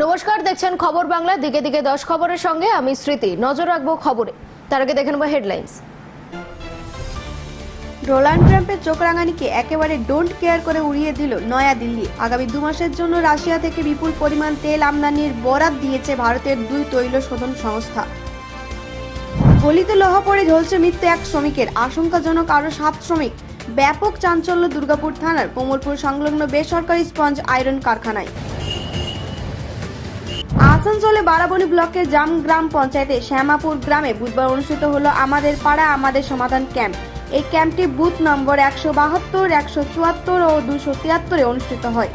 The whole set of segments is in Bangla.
নমস্কার, দেখছেন খবর বাংলা। দিকে দিকে দশ খবরের সঙ্গে আমি স্মৃতি। নজর রাখব খবরে। তার আগে দেখে নেব হেডলাইন্স। ডোনাল্ড ট্রাম্পের চোখ রাঙানিকে একেবারে ডোন্ট কেয়ার করে উড়িয়ে দিল নয়া দিল্লি আগামী দু মাসের জন্য রাশিয়া থেকে বিপুল পরিমাণ তেল আমদানির বরাত দিয়েছে ভারতের দুই তৈল শোধন সংস্থা। গলিতে লোহা পড়ে ঝলছে মৃত্যু এক শ্রমিকের। আশঙ্কাজনক আরও সাত শ্রমিক। ব্যাপক চাঞ্চল্য দুর্গাপুর থানার। কোমলপুর সংলগ্ন বেসরকারি স্পঞ্জ আয়রন কারখানায়। আসানসোলে বারাবণী ব্লকের জাম গ্রাম পঞ্চায়েতে শ্যামাপুর গ্রামে বুধবার অনুষ্ঠিত হলো আমাদের পাড়া, আমাদের সমাধান ক্যাম্প। এই ক্যাম্পটি বুথ নম্বর একশো বাহাত্তর, একশো চুয়াত্তর ও দুশো তিয়াত্তরে অনুষ্ঠিত হয়।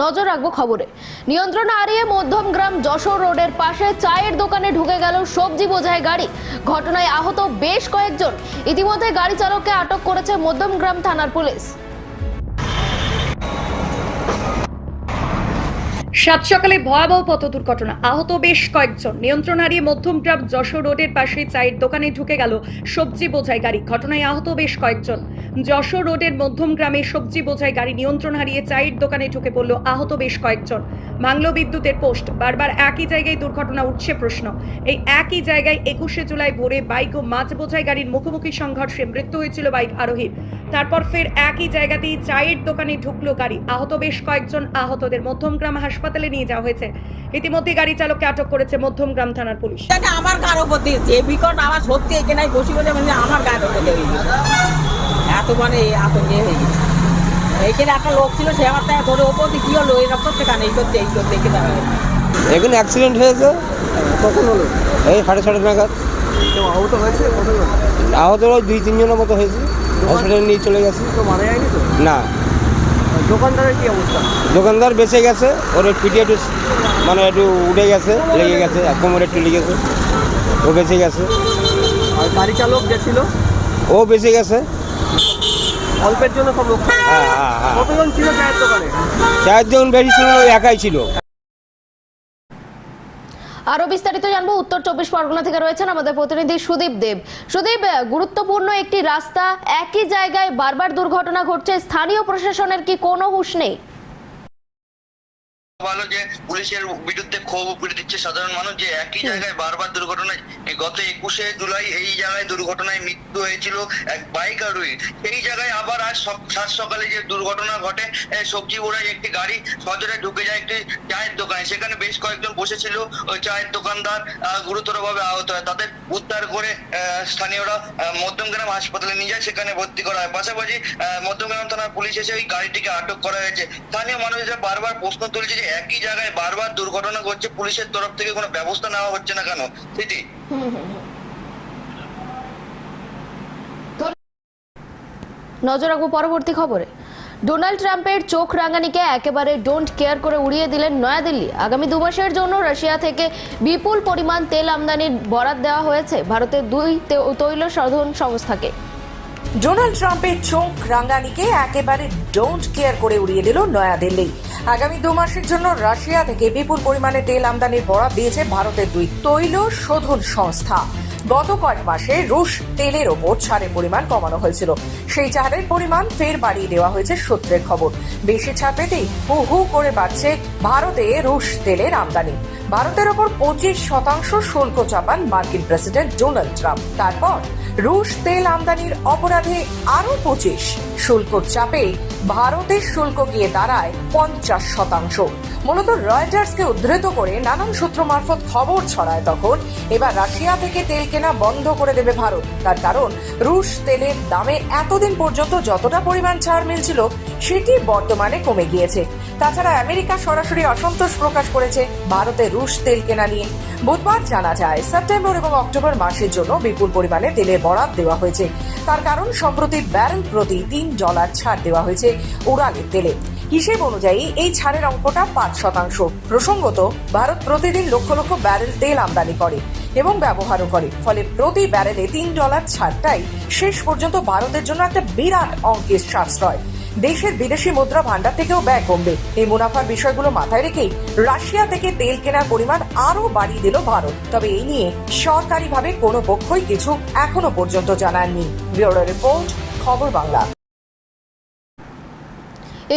নজর রাখব খবরে। নিয়ন্ত্রণ হারিয়ে মধ্যমগ্রাম যশোর রোডের পাশে চায়ের দোকানে ঢুকে গেল সবজি বোঝাই গাড়ি। ঘটনায় আহত বেশ কয়েকজন। ইতিমধ্যে গাড়ি চালককে আটক করেছে মধ্যমগ্রাম থানার পুলিশ। সাত সকালে ভয়াবহ পথ দুর্ঘটনা। আহত বেশ কয়েকজন। নিয়ন্ত্রণ হারিয়ে মধ্যমগ্রাম যশোর রোডের পাশে চায়ের দোকানে ঢুকে গেল সবজি বোঝাই গাড়ি। ঘটনায় আহত বেশ কয়েকজন। যশোর রোডের মধ্যমগ্রামে সবজি বোঝাই গাড়ি নিয়ন্ত্রণ হারিয়ে চায়ের দোকানে ঢুকে পড়ল আহত বেশ কয়েকজন। বাংলো বিদ্যুতের পোস্ট। বারবার একই জায়গায় দুর্ঘটনা উঠছে প্রশ্ন। এই একই জায়গায় একুশে জুলাই ভোরে বাইক ও মাছ বোঝাই গাড়ির মুখোমুখি সংঘর্ষে মৃত্যু হয়েছিল বাইক আরোহীর। তারপর ফের একই জায়গাতেই চায়ের দোকানে ঢুকলো গাড়ি। আহত বেশ কয়েকজন আহতদের মধ্যমগ্রাম হাসপাতালে নিয়ে যাওয়া হয়েছে। ইতিমধ্যে গাড়ি চালককে আটক করেছে মধ্যমগ্রাম থানার পুলিশ। আমার গার উপর দিয়েছে বিকট আমার সত্যি এখানে বসে বসে মানে আমার গায়ের উপর এত মানে এত ইয়ে হয়ে গেছে। এইখানে একটা লোক ছিল সে আমার তাই ধরে ওপর দিয়ে কি হলো? এরকম করতে কেন এই করতে এই করতে দেখে দাঁড়াবে এখানে অ্যাক্সিডেন্ট হয়েছে। কখন হলো? এই সাড়ে ছটা নাগাদ। আহত হয়েছে আহত দুই তিনজনের মতো হয়েছে। হসপিটালে নিয়ে চলে গেছে। তো মারা যায়নি তো? না। দোকানদারের কি অবস্থা? দোকানদার বেঁচে গেছে ওর পিটি পিঠে একটু মানে একটু উঠে গেছে লেগে গেছে কোমর কোমরে একটু লেগেছে। ও বেঁচে গেছে। আর গাড়ি চালক যে ছিল? ও বেঁচে গেছে। অল্পের জন্য সব লোক হ্যাঁ হ্যাঁ হ্যাঁ। কতজন ছিল চায়ের দোকানে? চারজন বেশি ছিল একাই ছিল। আরও বিস্তারিত জানব। উত্তর চব্বিশ পরগনা থেকে রয়েছেন আমাদের প্রতিনিধি সুদীপ দেব। সুদীপ গুরুত্বপূর্ণ একটি রাস্তা একই জায়গায় বারবার দুর্ঘটনা ঘটছে। স্থানীয় প্রশাসনের কি কোনো হুশ নেই? ভালো যে পুলিশের বিরুদ্ধে ক্ষোভ উপড়ে দিচ্ছে সাধারণ মানুষ যে একই জায়গায় বারবার দুর্ঘটনায় গত একুশে জুলাই এই জায়গায় দুর্ঘটনায় মৃত্যু হয়েছিল এক বাইক আরোহী এই জায়গায় আবার আজ সাত সকালে যে দুর্ঘটনা ঘটে সবজি ওড়াই একটি গাড়ি সজরে ঢুকে যায় একটি চায়ের দোকানে। সেখানে বেশ কয়েকজন বসেছিল ওই চায়ের দোকানদার আহ, গুরুতরভাবে আহত হয়। তাদের উদ্ধার করে আহ, স্থানীয়রা মধ্যমগ্রাম হাসপাতালে নিয়ে যায় সেখানে ভর্তি করা হয়। পাশাপাশি আহ, মধ্যমগ্রাম থানার পুলিশ এসে ওই গাড়িটিকে আটক করা হয়েছে। স্থানীয় মানুষরা বারবার প্রশ্ন তুলছে যে একই জায়গায় বারবার দুর্ঘটনা ঘটছে, পুলিশের তরফ থেকে কোনো ব্যবস্থা নেওয়া হচ্ছে না কেন? স্মৃতি? নজর রাখব পরবর্তী খবরে। ডোনাল্ড ট্রাম্পের চোখ রাঙানিকে একেবারে ডোন্ট কেয়ার করে উড়িয়ে দিলেন নয়াদিল্লি। আগামী দু মাসের জন্য রাশিয়া থেকে বিপুল পরিমাণ তেল আমদানির বরাদ দেওয়া হয়েছে ভারতের দুই তৈল শোধন সংস্থাকে। ডোনাল্ড ট্রাম্পের চোখ রাঙ্গানিকে একেবারে ডোন্ট কেয়ার করে উড়িয়ে দিল নয়াদিল্লি আগামী দু মাসের জন্য রাশিয়া থেকে বিপুল পরিমাণে তেল আমদানির বরাদ দিয়েছে ভারতের দুই তৈল শোধন সংস্থা। গত কয়েক মাসে রুশ তেলের ওপর ছাড়ের পরিমাণ কমানো হয়েছিল। সেই ছাড়ের পরিমাণ ফের বাড়িয়ে দেওয়া হয়েছে সূত্রের খবর। বেশি ছাড় পেতেই হু হু করে বাড়ছে ভারতে রুশ তেলের আমদানি। ভারতের ওপর পঁচিশ শতাংশ শুল্ক চাপান মার্কিন প্রেসিডেন্ট ডোনাল্ড ট্রাম্প। তারপর রুশ তেল আমদানির অপরাধে আরও পঁচিশ। শুল্ক চাপে ভারতের শুল্ক গিয়ে দাঁড়ায় পঞ্চাশ শতাংশ। মূলত রয়টার্সকে উদ্ধৃত করে নানান সূত্র মারফত খবর ছড়ায় তখন। এবার রাশিয়া থেকে তেল কেনা বন্ধ করে দেবে ভারত। তার কারণ, রুশ তেলের দামে এতদিন পর্যন্ত যতটা পরিমাণ ছাড় মিলছিল সেটি বর্তমানে কমে গিয়েছে। তাছাড়া আমেরিকা সরাসরি অসন্তোষ প্রকাশ করেছে। ভারতে রুশ তেল কেনা নিয়ে। বুধবার জানা যায়, সেপ্টেম্বর এবং অক্টোবর মাসের জন্য বিপুল পরিমাণে তেলের বরাদ দেওয়া হয়েছে। তার কারণ, সম্প্রতি ব্যারেল প্রতি তিন ডলার ছাড় দেওয়া হয়েছে উড়ানের তেলে। হিসেব অনুযায়ী, এই ছাড়ের অঙ্কটা পাঁচ শতাংশ। প্রসঙ্গত, ভারত প্রতিদিন লক্ষ লক্ষ ব্যারেল তেল আমদানি করে এবং ব্যবহারও করে। ফলে প্রতি ব্যারেলে তিন ডলার ছাড়টাই শেষ পর্যন্ত ভারতের জন্য একটা বিরাট অঙ্কের সাশ্রয়। দেশের বিদেশি মুদ্রা ভান্ডার থেকেও ব্যয় কমবে। এই মুনাফার বিষয়গুলো মাথায় রেখেই রাশিয়া থেকে তেল কেনার পরিমাণ আরও বাড়িয়ে দিল ভারত। তবে এই নিয়ে সরকারিভাবে কোনো পক্ষই কিছু এখনও পর্যন্ত জানাননি। ব্যুরো রিপোর্ট, খবর বাংলা।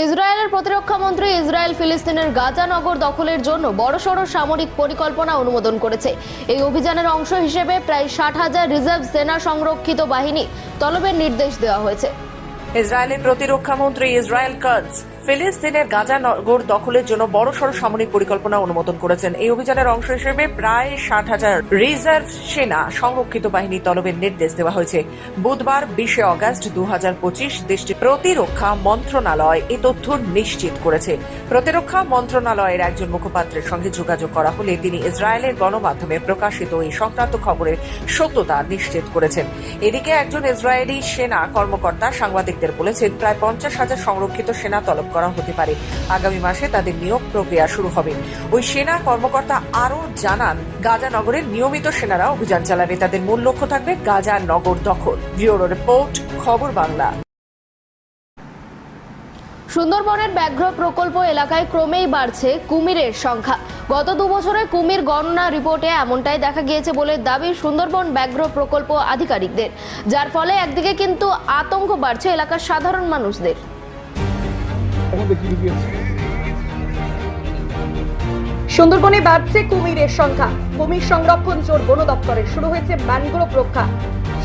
ইসরায়েলের প্রতিরক্ষা মন্ত্রী ইসরায়েল ফিলিস্তিনের গাজা নগর দখলের জন্য বড়সড় সামরিক পরিকল্পনা অনুমোদন করেছে। এই অভিযানের অংশ হিসেবে প্রায় ষাট হাজার রিজার্ভ সেনা সংরক্ষিত বাহিনী তলবের নির্দেশ দেওয়া হয়েছে। ইসরায়েলের প্রতিরক্ষা মন্ত্রী ইসরায়েল কাজ ফিলিস্তিনের গাজা নগর দখলের জন্য বড়সড় সামরিক পরিকল্পনা অনুমোদন করেছেন। এই অভিযানের অংশ হিসেবে প্রায় ষাট হাজার রিজার্ভ সেনা সংরক্ষিত বাহিনী তলবের নির্দেশ দেওয়া হয়েছে। বুধবার বিশে অগস্ট দু হাজার পঁচিশ দেশটির প্রতিরক্ষা মন্ত্রণালয় এ তথ্য নিশ্চিত করেছে। প্রতিরক্ষা মন্ত্রণালয়ের একজন মুখপাত্রের সঙ্গে যোগাযোগ করা হলে তিনি ইসরায়েলের গণমাধ্যমে প্রকাশিত এই সংক্রান্ত খবরের সত্যতা নিশ্চিত করেছেন। এদিকে একজন ইসরায়েলি সেনা কর্মকর্তা সাংবাদিকদের বলেছেন, প্রায় পঞ্চাশ হাজার সংরক্ষিত সেনা তলব করা হতে পারে। আগামী মাসে তাদের নিয়োগ প্রক্রিয়া শুরু হবে। ওই সেনা কর্মকর্তা আরও জানান, গাজা নগরের নিয়মিত সেনারা অভিযান চালাবে। তাদের মূল লক্ষ্য থাকবে গাজা নগর দখল। ব্যুরো রিপোর্ট, খবর বাংলা। সুন্দরবনের ব্যাঘ্র প্রকল্প এলাকায় ক্রমেই বাড়ছে কুমিরের সংখ্যা। গত দু বছরে কুমির গণনা রিপোর্টে এমনটাই দেখা গিয়েছে বলে দাবি সুন্দরবন ব্যাঘ্র প্রকল্প আধিকারিকদের। যার ফলে একদিকে কিন্তু আতঙ্ক বাড়ছে এলাকার সাধারণ মানুষদের। সুন্দরবনে বাড়ছে কুমিরের সংখ্যা। কুমির সংরক্ষণ জোর বন দপ্তরের শুরু হয়েছে ম্যানগ্রোভ রক্ষা।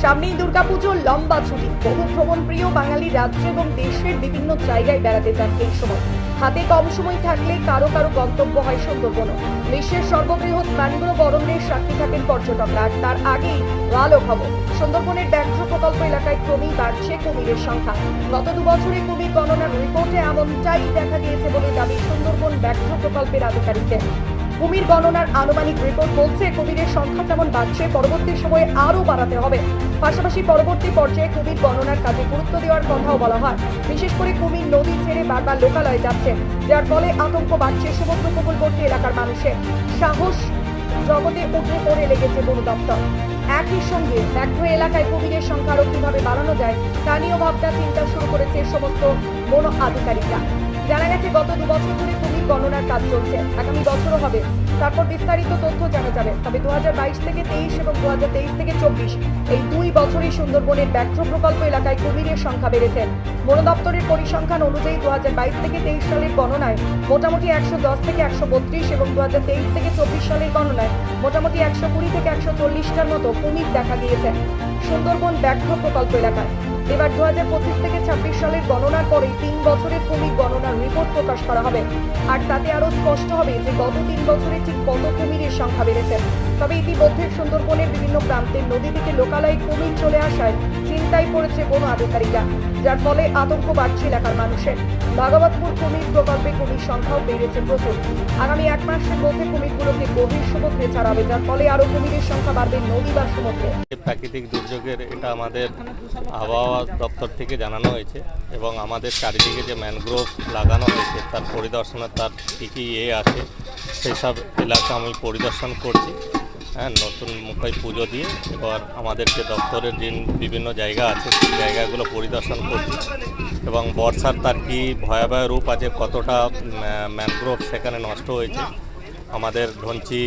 সামনেই দুর্গাপুজোর লম্বা ছুটি। বহু ভ্রমণ প্রিয় বাঙালি রাজ্য এবং দেশের বিভিন্ন জায়গায় বেড়াতে যান এই সময়। হাতে কম সময় থাকলে কারও কারও গন্তব্য হয় সুন্দরবন বিশ্বের সর্ববৃহৎ ম্যানগ্রোভ অরণ্যের সাক্ষী থাকেন পর্যটকরা তার আগেই ভালো খবর সুন্দরবনের ব্যাঘ্র প্রকল্প এলাকায় ক্রমেই বাড়ছে কুমিরের সংখ্যা। গত দুবছরে কুমির গণনার রিপোর্টে এমনটাই দেখা গিয়েছে বলে দাবি সুন্দরবন ব্যাঘ্র প্রকল্পের আধিকারিকদের। কুমির গণনার আনুমানিক রিপোর্ট বলছে কুমিরের সংখ্যা যেমন বাড়ছে, পরবর্তী সময়ে আরও বাড়াতে হবে। পাশাপাশি পরবর্তী পর্যায়ে কুমির গণনার কাজে গুরুত্ব দেওয়ার কথাও বলা হয়। বিশেষ করে কুমির নদী ছেড়ে বারবার লোকালয়ে যাচ্ছে, যার ফলে আতঙ্ক বাড়ছে সমুদ্র উপকূলবর্তী এলাকার মানুষের। সাহস জগতে উঠে পড়ে লেগেছে বন দপ্তর। একই সঙ্গে ব্যাঘ্র এলাকায় কুমিরের সংখ্যা আরও কীভাবে বাড়ানো যায়, তা নিয়েও ভাবনা চিন্তা শুরু করেছে সমস্ত বন আধিকারিকরা। জানা গেছে, গত দু বছর ধরে কুমির গণনার কাজ চলছে। আগামী বছরও হবে। তারপর বিস্তারিত তথ্য জানা যাবে। তবে দু হাজার বাইশ থেকে তেইশ এবং দু হাজার তেইশ থেকে চব্বিশ এই দুই বছরই সুন্দরবনের ব্যাঘ্র প্রকল্প এলাকায় কুমিরের সংখ্যা বেড়েছে। বন দপ্তরের পরিসংখ্যান অনুযায়ী দু হাজার বাইশ থেকে তেইশ সালের গণনায় মোটামুটি একশো দশ থেকে একশো বত্রিশ এবং দু হাজার তেইশ থেকে চব্বিশ সালের গণনায় মোটামুটি একশো কুড়ি থেকে একশো চল্লিশটার মতো কুমির দেখা গিয়েছে। সুন্দরবন ব্যাঘ্র প্রকল্প এলাকায়। এবার দু হাজার পঁচিশ থেকে ছাব্বিশ সালের গণনার পরে তিন বছরের কুমির গণনার রিপোর্ট প্রকাশ করা হবে। আর তাতে আরও স্পষ্ট হবে যে গত তিন বছরে ঠিক কত কুমিরের সংখ্যা বেড়েছে। তবে ইতিমধ্যে সুন্দরবনের বিভিন্ন প্রান্তের নদী থেকে লোকালয়ে কুমির চলে আসায় চিন্তায় পড়েছে বন আধিকারিকরা, যার ফলে আতঙ্ক বাড়ছে এলাকার মানুষের। ভাগবতপুর কুমির প্রকল্পে কুমির সংখ্যাও বেড়েছে প্রচুর। আগামী এক মাসের মধ্যে কুমিরগুলোকে গভীর সমুদ্রে ছাড়া হবে যার ফলে আরও কুমিরের সংখ্যা বাড়বে নদী বা সমুদ্রে। প্রাকৃতিক দুর্যোগের এটা আমাদের আবহাওয়া দপ্তর থেকে জানানো হয়েছে এবং আমাদের চারিদিকে যে ম্যানগ্রোভ লাগানো হয়েছে, তার পরিদর্শনে তার কী কী ইয়ে আছে সেই সব এলাকা আমি পরিদর্শন করছি। হ্যাঁ নতুন মুখে পুজো দিয়ে এবার আমাদের যে দপ্তরের যে বিভিন্ন জায়গা আছে, সেই জায়গাগুলো পরিদর্শন করছি। এবং বর্ষার তার কি ভয়াবহ রূপ আছে, কতটা ম্যানগ্রোভ সেখানে নষ্ট হয়েছে, আমাদের ধনচি,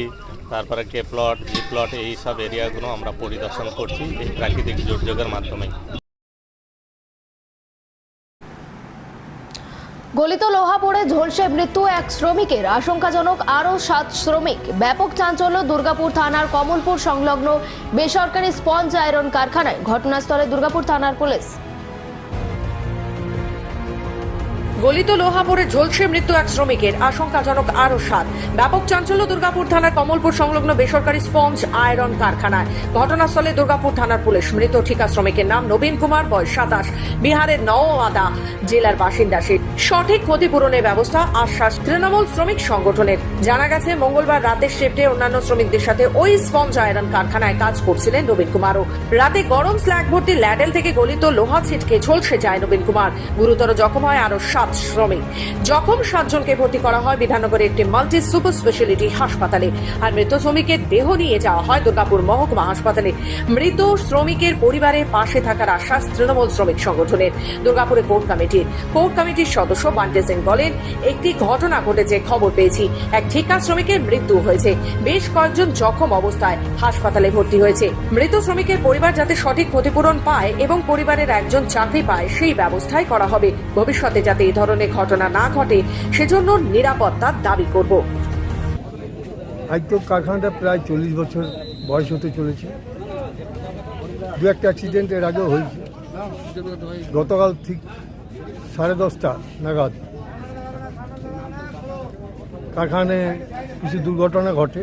তারপরে কে প্লট, জি প্লট, এই সব এরিয়াগুলো আমরা পরিদর্শন করছি এই প্রাকৃতিক দুর্যোগের মাধ্যমে গলিত লোহা পড়ে ঝলসে মৃত্যু এক শ্রমিকের। আশঙ্কাজনক আরও সাত শ্রমিক। ব্যাপক চাঞ্চল্য দুর্গাপুর থানার কমলপুর সংলগ্ন বেসরকারি স্পঞ্জ আয়রন কারখানায়। ঘটনাস্থলে দুর্গাপুর থানার পুলিশ। গলিত লোহা পড়ে ঝলসে মৃত্যু এক শ্রমিকের, আশঙ্কাজনক আরও সাত। ব্যাপক চাঞ্চল্য দুর্গাপুর থানার কমলপুর সংলগ্ন বেসরকারি স্পঞ্জ আয়রন কারখানায়। ঘটনাস্থলে দুর্গাপুর থানার পুলিশ, মৃত ঠিকা শ্রমিকের নাম নবীন কুমার, বয়স সাতাশ, বিহারের নওয়াদা জেলার বাসিন্দা সে। সঠিক ক্ষতিপূরণের ব্যবস্থা, আশ্বাস তৃণমূল শ্রমিক সংগঠনের। জানা গেছে, মঙ্গলবার রাতের শিফটে অন্যান্য শ্রমিকদের সাথে ওই স্পঞ্জ আয়রন কারখানায় কাজ করছিলেন নবীন কুমারও। রাতে গরম স্ল্যাগ ভর্তি ল্যাডেল থেকে গলিত লোহা ছিটকে ঝলসে যায় নবীন কুমার। গুরুতর জখম হয় আরও সাত শ্রমিক। জখম সাতজনকে ভর্তি করা হয় বিধাননগরের একটি মাল্টি সুপার স্পেশালিটি হাসপাতালে। আর মৃত শ্রমিকের দেহ নিয়ে যাওয়া হয় দুর্গাপুর মহকুমা হাসপাতালে। মৃত শ্রমিকের পরিবারের পাশে থাকার আশ্বাস তৃণমূল শ্রমিক সংগঠনের। দুর্গাপুরে কোর্ট কমিটির কোর্ট কমিটির সদস্য বান্টে সিং বলেন, একটি ঘটনা ঘটেছে, খবর পেয়েছি। এক ঠিকা শ্রমিকের মৃত্যু হয়েছে। বেশ কয়েকজন জখম অবস্থায় হাসপাতালে ভর্তি হয়েছে। মৃত শ্রমিকের পরিবার যাতে সঠিক ক্ষতিপূরণ পায় এবং পরিবারের একজন চাকরি পায়, সেই ব্যবস্থাই করা হবে। ভবিষ্যতে যাতে ধরনের ঘটনা না ঘটে, সেজন্য নিরাপত্তার দাবি করব। তো কারখানাটা প্রায় চল্লিশ বছর বয়স হতে চলেছে। দু একটা অ্যাক্সিডেন্ট এর আগেও হয়েছে। গতকাল ঠিক সাড়ে দশটা নাগাদ কারখানায় কিছু দুর্ঘটনা ঘটে।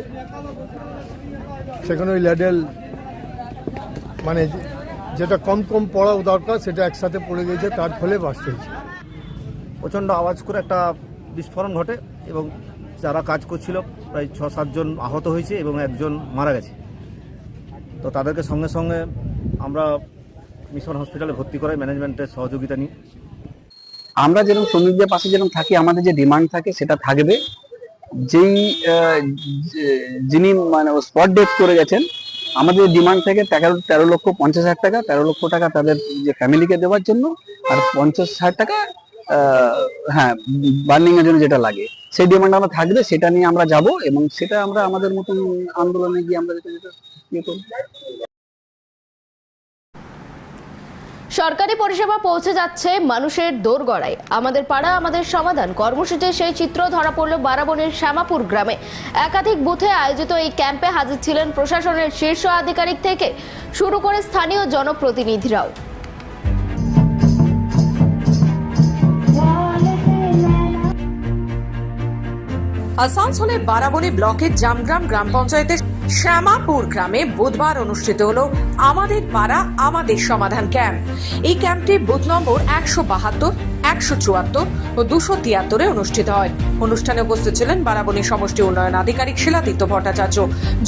সেখানে ওই ল্যাডেল মানে যেটা কম কম পড়া দরকার, সেটা একসাথে পড়ে গেছে তার ফলে বাস্ট হয়েছে। প্রচণ্ড আওয়াজ করে একটা বিস্ফোরণ ঘটে এবং যারা কাজ করছিল প্রায় ছ সাতজন আহত হয়েছে এবং একজন মারা গেছে। তো তাদেরকে সঙ্গে সঙ্গে আমরা মিশন হসপিটালে ভর্তি করাই, ম্যানেজমেন্টের সহযোগিতা নিই। আমরা যেরকম শ্রমিকদের পাশে যেরকম থাকি, আমাদের যে ডিমান্ড থাকে সেটা থাকবে। যেই যিনি মানে স্পট ডেথ করে গেছেন, আমাদের ডিমান্ড থেকে তেরো তেরো লক্ষ পঞ্চাশ হাজার টাকা। তেরো লক্ষ টাকা তাদের যে ফ্যামিলিকে দেওয়ার জন্য আর পঞ্চাশ হাজার টাকা হ্যাঁ বার্নিং এর জন্য যেটা লাগে। সেই ডিমান্ড আমরা থাকবে, সেটা নিয়ে আমরা যাব এবং সেটা আমরা আমাদের মতন আন্দোলনে গিয়ে আমরা যেটা যেটা ইয়ে সরকারি পরিষেবা পৌঁছে যাচ্ছে মানুষের দোরগড়ায়। আমাদের পাড়া, আমাদের সমাধান। কর্মসূচিতে সেই চিত্র ধরা পড়ল বারাবনের শ্যামাপুর গ্রামে। একাধিক বুথে আয়োজিত এই ক্যাম্পে হাজির ছিলেন প্রশাসনের শীর্ষ আধিকারিক থেকে শুরু করে স্থানীয় জনপ্রতিনিধিরাও। আসানসোলের বারাবণী ব্লকের জামগ্রাম গ্রাম পঞ্চায়েতের শ্যামাপুর গ্রামে বুধবার অনুষ্ঠিত হলো আমাদের পাড়া, আমাদের সমাধান ক্যাম্প। এই ক্যাম্পটি বুথ নম্বর একশো বাহাত্তর একশো চুয়াত্তর ও দুশো তিয়াত্তরে অনুষ্ঠিত হয়। অনুষ্ঠানে উপস্থিত ছিলেন বারাবণী সমষ্টি উন্নয়ন আধিকারিক শিলাদিত্য ভট্টাচার্য,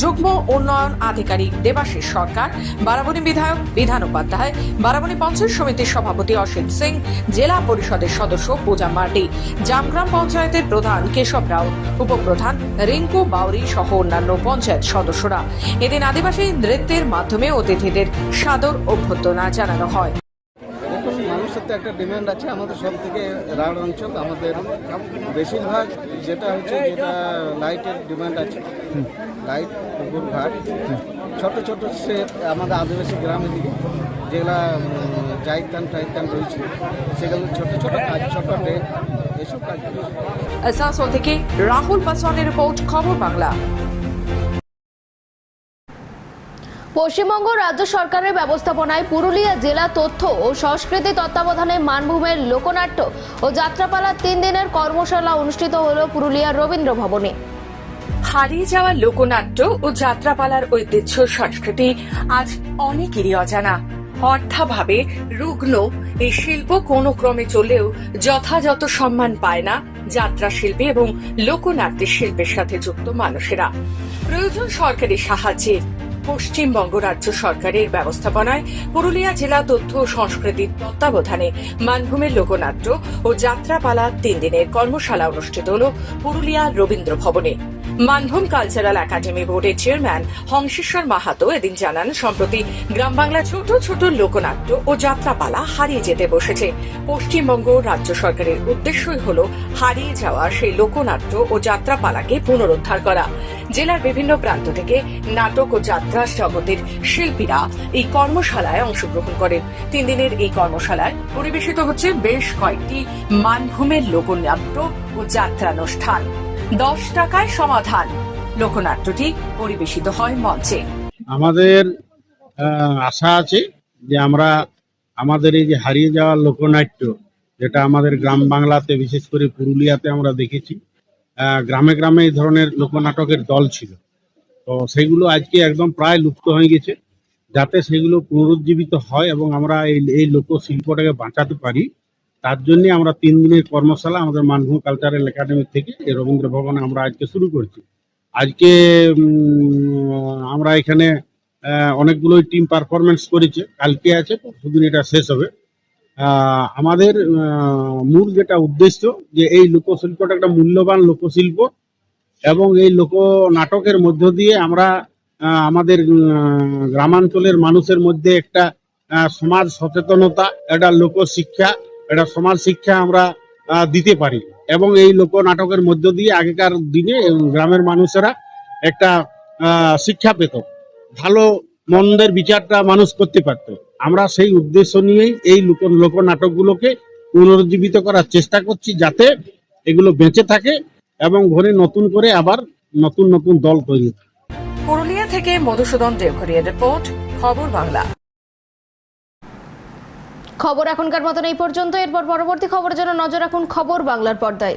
যুগ্ম উন্নয়ন আধিকারিক দেবাশিস সরকার, বারাবণী বিধায়ক বিধান উপাধ্যায়, বারাবণী পঞ্চায়েত সমিতির সভাপতি অসিত সিং, জেলা পরিষদের সদস্য পূজা মার্ডি জামগ্রাম পঞ্চায়েতের প্রধান কেশব রাও, উপপ্রধান রিঙ্কু বাউরি সহ অন্যান্য পঞ্চায়েত সদস্যরা। এদিন আদিবাসী নৃত্যের মাধ্যমে অতিথিদের সাদর অভ্যর্থনা জানানো হয়। তো একটা ডিমান্ড আছে আমাদের সব থেকে রাঢ় অঞ্চল, আমাদের বেশিরভাগ যেটা হচ্ছে যেটা লাইটের ডিমান্ড আছে। লাইট পুকুর, ঘাট। ছোট ছোট সেট আমাদের আদিবাসী গ্রামের দিকে, যেগুলা জাইতান টাইতান রয়েছে, সেগুলো ছোট ছোট কাজ, ছোট ড্রেন এসব কাজ। আসানসোল থেকে রাহুল পাসওয়ানের রিপোর্ট, খবর বাংলা। পশ্চিমবঙ্গ রাজ্য সরকারের ব্যবস্থাপনায় পুরুলিয়া জেলা তথ্য ও সংস্কৃতি তত্ত্বাবধানে মানভূমের লোকনাট্য ও যাত্রাপালা তিন দিনের কর্মশালা অনুষ্ঠিত হল পুরুলিয়ার রবীন্দ্র ভবনে। হারিয়ে যাওয়া লোকনাট্য ও যাত্রাপালার ঐতিহ্য সংস্কৃতি আজ অনেকেরই অজানা। অর্থাভাবে রুগ্ন এই শিল্প কোনো ক্রমে চলেও যথাযথ সম্মান পায় না যাত্রা শিল্পী এবং লোকনাট্যের শিল্পের সাথে যুক্ত মানুষেরা। প্রয়োজন সরকারি সাহায্যের পশ্চিমবঙ্গ রাজ্য সরকারের ব্যবস্থাপনায় পুরুলিয়া জেলা তথ্য ও সংস্কৃতির তত্ত্বাবধানে মানভূমের লোকনাট্য ও যাত্রাপালা তিন দিনের কর্মশালা অনুষ্ঠিত হল পুরুলিয়া রবীন্দ্র ভবনে। মানভূম কালচারাল একাডেমি বোর্ডের চেয়ারম্যান হংসেশ্বর মাহাতো এদিন জানান, সম্প্রতি গ্রাম বাংলা ছোট ছোট লোকনাট্য ও যাত্রাপালা হারিয়ে যেতে বসেছে। পশ্চিমবঙ্গ রাজ্য সরকারের উদ্দেশ্যই হল হারিয়ে যাওয়া সেই লোকনাট্য ও যাত্রাপালাকে পুনরুদ্ধার করা। জেলার বিভিন্ন প্রান্ত থেকে নাটক ও যাত্রা জগতের শিল্পীরা এই কর্মশালায় অংশগ্রহণ করেন। তিন দিনের এই কর্মশালায় পরিবেশিত হচ্ছে বেশ কয়েকটি মানভূমের লোকনাট্য ও যাত্রানুষ্ঠান। দশ টাকায় সমাধান। লোকনাট্যটি পরিবেশিত হয় মঞ্চে। আমাদের আশা আছে যে আমরা আমাদের এই যে হারিয়ে যাওয়া লোকনাট্য, যেটা আমাদের গ্রাম বাংলাতে, বিশেষ করে পুরুলিয়াতে আমরা দেখেছি গ্রামে গ্রামে এই ধরনের লোকনাটকের দল ছিল। তো সেগুলো আজকে একদম প্রায় লুপ্ত হয়ে গেছে। যাতে সেগুলো পুনরুজ্জীবিত হয় এবং আমরা এই এই লোকশিল্পটাকে বাঁচাতে পারি, তার জন্য আমরা তিন দিনের কর্মশালা আমাদের মানভূম কালচারাল একাডেমি থেকে এই রবীন্দ্র ভবনে আমরা আজকে শুরু করছি। আজকে আমরা এখানে অনেকগুলোই টিম পারফরমেন্স করেছে। কালকে আছে পরশুদিন এটা শেষ হবে। আমাদের মূল যেটা উদ্দেশ্য যে এই লোকশিল্পটা একটা মূল্যবান লোকশিল্প এবং এই লোক নাটকের মধ্য দিয়ে আমরা আমাদের গ্রামাঞ্চলের মানুষের মধ্যে একটা সমাজ সচেতনতা, একটা লোকশিক্ষা, একটা সমাজ শিক্ষা আমরা দিতে পারি। এবং এই লোক নাটকের মধ্য দিয়ে আগেকার দিনে গ্রামের মানুষেরা একটা শিক্ষা পেত। ভালো, মন্দের বিচারটা মানুষ করতে পারত। আমরা সেই উদ্দেশ্য নিয়েই এই লোক লোক নাটকগুলোকে পুনরুজ্জীবিত করার চেষ্টা করছি যাতে এগুলো বেঁচে থাকে। এবং ঘরে নতুন করে আবার নতুন নতুন দল তৈরি পুরুলিয়া থেকে মধুসূদন দেবঘরিয়ার রিপোর্ট খবর বাংলা। খবর এখনকার মতন এই পর্যন্ত। এরপর পরবর্তী খবরের জন্য নজর রাখুন খবর বাংলার পর্দায়।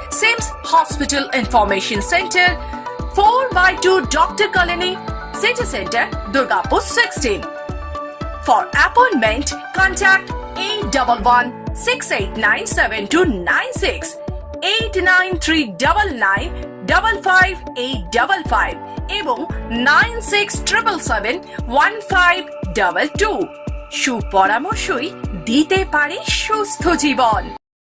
Sims hospital information centre four by two doctor colony city centre Durgapur sixteen For appointment, contact 811-689-7296, 89399-55855 এবং 9677-1522 সুপরামর্শই দিতে পারে সুস্থ জীবন